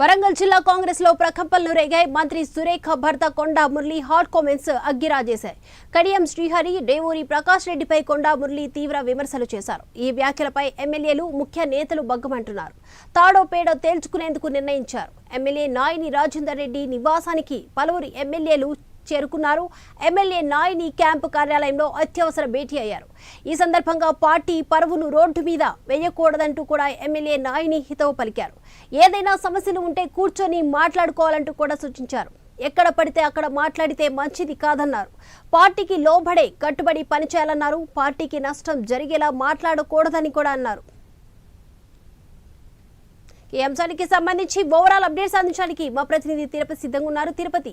వరంగల్ జిల్లా కాంగ్రెస్లో ప్రకంపనలు రేగాయి. మంత్రి సురేఖ భర్త కొండా మురళి హాట్ కామెంట్స్ అగ్గిరాజేశాయి. కడియం శ్రీహరి డేవూరి ప్రకాష్ రెడ్డిపై కొండా మురళి తీవ్ర విమర్శలు చేశారు. ఈ వ్యాఖ్యలపై ఎమ్మెల్యేలు ముఖ్య నేతలు బగ్గమంటున్నారు తాడో పేడో తేల్చుకునేందుకు నిర్ణయించారు. ఎమ్మెల్యే నాయిని రాజేందర్ రెడ్డి నివాసానికి పలువురు ఎమ్మెల్యేలు చేరుకున్నారు. ఎమ్మెల్యే నాయిని క్యాంపు కార్యాలయంలో అత్యవసర భేటీ అయ్యారు. ఈ సందర్భంగా పార్టీ పరువును రోడ్డు మీద వేయకూడదంటూ కూడా ఎమ్మెల్యే నాయిని హితవు పలికారు. ఏదైనా సమస్యలు ఉంటే కూర్చొని మాట్లాడుకోవాలంటూ కూడా సూచించారు. ఎక్కడ పడితే అక్కడ మాట్లాడితే మంచిది కాదన్నారు. పార్టీకి లోబడే కట్టుబడి పనిచేయాలన్నారు. పార్టీకి నష్టం జరిగేలా మాట్లాడకూడదని కూడా అన్నారు. ఈ అంశానికి సంబంధించి ఓవరాల్ అప్డేట్స్ అందించడానికి మా ప్రతినిధి తిరుపతి సిద్ధంగా ఉన్నారు. తిరుపతి.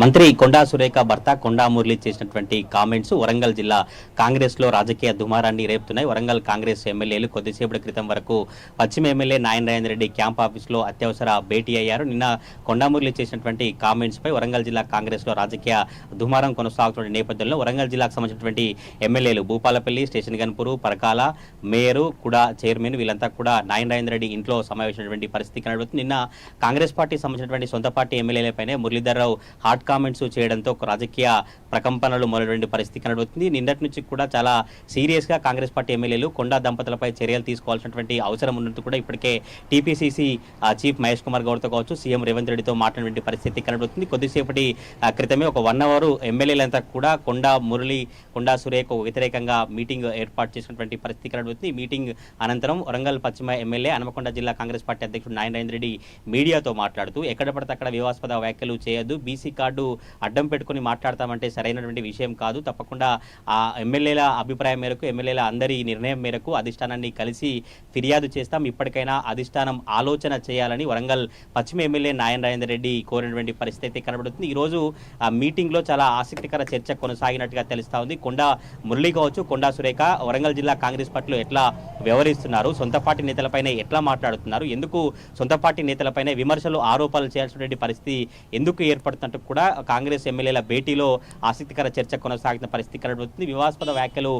మంత్రి కొండా సురేఖ భర్త కొండా మురళి చేసినటువంటి కామెంట్స్ వరంగల్ జిల్లా కాంగ్రెస్లో రాజకీయ దుమారాన్ని రేపుతున్నాయి. వరంగల్ కాంగ్రెస్ ఎమ్మెల్యేలు కొద్దిసేపటి క్రితం వరకు పశ్చిమ ఎమ్మెల్యే నాయన రెడ్డి క్యాంప్ ఆఫీస్లో అత్యవసర భేటీ అయ్యారు. నిన్న కొండా మురళి చేసినటువంటి కామెంట్స్ పై వరంగల్ జిల్లా కాంగ్రెస్లో రాజకీయ దుమారం కొనసాగుతున్న నేపథ్యంలో వరంగల్ జిల్లాకు సంబంధించినటువంటి ఎమ్మెల్యేలు భూపాలపల్లి స్టేషన్ గన్పూర్ పరకాల మేయరు కూడా చైర్మన్ వీళ్ళంతా కూడా నాయన రెడ్డి ఇంట్లో సమావేశమైనటువంటి పరిస్థితి కనబడుతుంది. నిన్న కాంగ్రెస్ పార్టీ సంబంధించినటువంటి సొంత పార్టీ ఎమ్మెల్యేలపైనే మురళీధర్రావు హాట్ కామెంట్స్ చేయడంతో ఒక రాజకీయ ప్రకంపనలు మొదలైన పరిస్థితి కనబడుతుంది నిన్నటి నుంచి కూడా చాలా సీరియస్గా కాంగ్రెస్ పార్టీ ఎమ్మెల్యేలు కొండా దంపతులపై చర్యలు తీసుకోవాల్సినటువంటి అవసరం ఉన్నట్టు కూడా ఇప్పటికే టీపీసీసీ చీఫ్ మహేష్ కుమార్ గౌడ్తో కావచ్చు సీఎం రేవంత్ రెడ్డితో మాట్లాడిన పరిస్థితి కనబడుతుంది. కొద్దిసేపటి క్రితమే ఒక వన్ అవర్ ఎమ్మెల్యేలంతా కూడా కొండా మురళి కొండా సురేఖ వ్యతిరేకంగా మీటింగ్ ఏర్పాటు చేసినటువంటి పరిస్థితి కనబడుతుంది. మీటింగ్ అనంతరం వరంగల్ పశ్చిమ ఎమ్మెల్యే హనుమకొండ జిల్లా కాంగ్రెస్ పార్టీ అధ్యక్షుడు నాయన రెడ్డి మీడియాతో మాట్లాడుతూ ఎక్కడ పడితే అక్కడ వివాదాస్పద వ్యాఖ్యలు చేయొద్దు బీసీ కార్డు అడ్డం పెట్టుకుని మాట్లాడతామంటే సరైనటువంటి విషయం కాదు. తప్పకుండా ఆ ఎమ్మెల్యేల అభిప్రాయం మేరకు ఎమ్మెల్యేల అందరి నిర్ణయం మేరకు అధిష్టానాన్ని కలిసి ఫిర్యాదు చేస్తాం. ఇప్పటికైనా అధిష్టానం ఆలోచన చేయాలని వరంగల్ పశ్చిమ ఎమ్మెల్యే నాయన రాజేందర్ రెడ్డి కోరినటువంటి పరిస్థితి అయితే కనబడుతుంది. ఈరోజు ఆ మీటింగ్లో చాలా ఆసక్తికర చర్చ కొనసాగినట్టుగా తెలుస్తా ఉంది. కొండా మురళి కావచ్చు కొండా సురేఖ వరంగల్ జిల్లా కాంగ్రెస్ పార్టీలో ఎట్లా వ్యవహరిస్తున్నారు? సొంత పార్టీ నేతలపైన ఎట్లా మాట్లాడుతున్నారు? ఎందుకు సొంత పార్టీ నేతలపైన విమర్శలు ఆరోపణలు చేయాల్సినటువంటి పరిస్థితి ఎందుకు ఏర్పడుతున్నట్టు కూడా కాంగ్రెస్ ఎమ్మెల్యేల భేటీలో ఆసక్తికర చర్చ కొనసాగిన పరిస్థితి కనబడుతుంది. వివాదాస్పద వ్యాఖ్యలు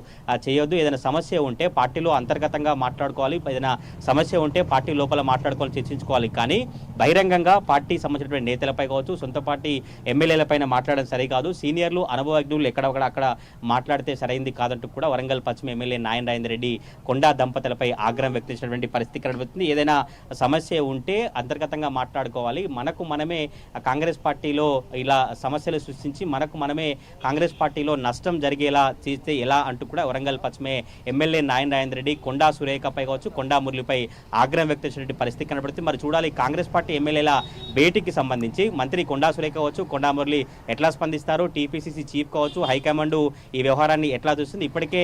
చేయొద్దు. ఏదైనా సమస్య ఉంటే పార్టీలో అంతర్గతంగా మాట్లాడుకోవాలి. ఏదైనా సమస్య ఉంటే పార్టీ లోపల మాట్లాడుకోవాలి చర్చించుకోవాలి. కానీ బహిరంగంగా పార్టీ సంబంధించినటువంటి నేతలపై కావచ్చు సొంత పార్టీ ఎమ్మెల్యేలపైన మాట్లాడడం సరికాదు. సీనియర్లు అనుభవజ్ఞులు ఎక్కడొక్కడ అక్కడ మాట్లాడితే సరైంది కాదంటూ కూడా వరంగల్ పశ్చిమ ఎమ్మెల్యే నాయన రాజేందర్ రెడ్డి కొండా దంపతులపై ఆగ్రహం వ్యక్తించినటువంటి పరిస్థితి కనబడుతుంది. ఏదైనా సమస్య ఉంటే అంతర్గతంగా మాట్లాడుకోవాలి. మనకు మనమే కాంగ్రెస్ పార్టీలో ఇలా సమస్యలు సృష్టించి మనకు మనమే కాంగ్రెస్ పార్టీలో నష్టం జరిగేలా చేస్తే ఎలా అంటూ కూడా వరంగల్ పశ్చిమే ఎమ్మెల్యే నాయన రాజేంద్ర రెడ్డి కొండా సురేఖపై కావచ్చు కొండా మురళిపై ఆగ్రహం వ్యక్తం చేసినటువంటి పరిస్థితి కనబడుతుంది. మరి చూడాలి కాంగ్రెస్ పార్టీ ఎమ్మెల్యేల భేటీకి సంబంధించి మంత్రి కొండా సురేఖ కావచ్చు కొండా మురళి ఎట్లా స్పందిస్తారు? టీపీసీసీ చీఫ్ కావచ్చు హైకమాండ్ ఈ వ్యవహారాన్ని ఎట్లా చూస్తుంది? ఇప్పటికే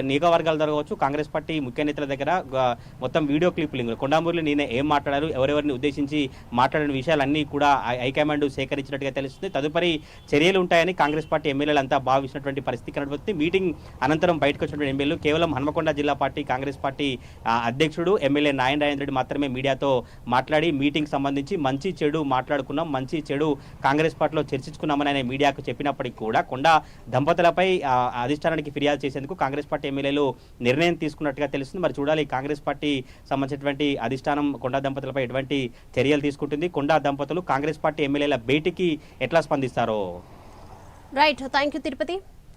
నియోగవర్గాల పో- కావచ్చు కాంగ్రెస్ పార్టీ ముఖ్య నేతల దగ్గర మొత్తం వీడియో క్లిప్లింగ్ కొండా మురళి నేను ఏం మాట్లాడారు ఎవరెవరిని ఉద్దేశించి మాట్లాడిన విషయాలన్నీ కూడా హైకమాండ్ సేకరించినట్టుగా తెలుస్తుంది. తదుపరి చర్యలు ఉంటాయని కాంగ్రెస్ పార్టీ ఎమ్మెల్యేలు అంతా భావించినటువంటి పరిస్థితి కనబడుతుంది. మీటింగ్ అనంతరం బయటకు వచ్చినటువంటి ఎమ్మెల్యేలు కేవలం హన్మకొండ జిల్లా పార్టీ కాంగ్రెస్ పార్టీ అధ్యక్షుడు ఎమ్మెల్యే నాయన రాజేంద్ర రెడ్డి మాత్రమే మీడియాతో మాట్లాడి మీటింగ్ సంబంధించి మంచి చెడు మాట్లాడుకున్నాం మంచి చెడు కాంగ్రెస్ పార్టీలో చర్చించుకున్నామని ఆయన మీడియాకు చెప్పినప్పటికీ కూడా కొండా దంపతులపై అధిష్టానానికి ఫిర్యాదు చేసేందుకు కాంగ్రెస్ పార్టీ ఎమ్మెల్యేలు నిర్ణయం తీసుకున్నట్టుగా తెలుస్తుంది. మరి చూడాలి కాంగ్రెస్ పార్టీ సంబంధించినటువంటి అధిష్టానం కొండా దంపతులపై ఎటువంటి చర్యలు తీసుకుంటుంది? కొండా దంపతులు కాంగ్రెస్ పార్టీ ఎమ్మెల్యేల భేటీకి ఎట్లా స్పందిస్తారో? Right thank you Tirupati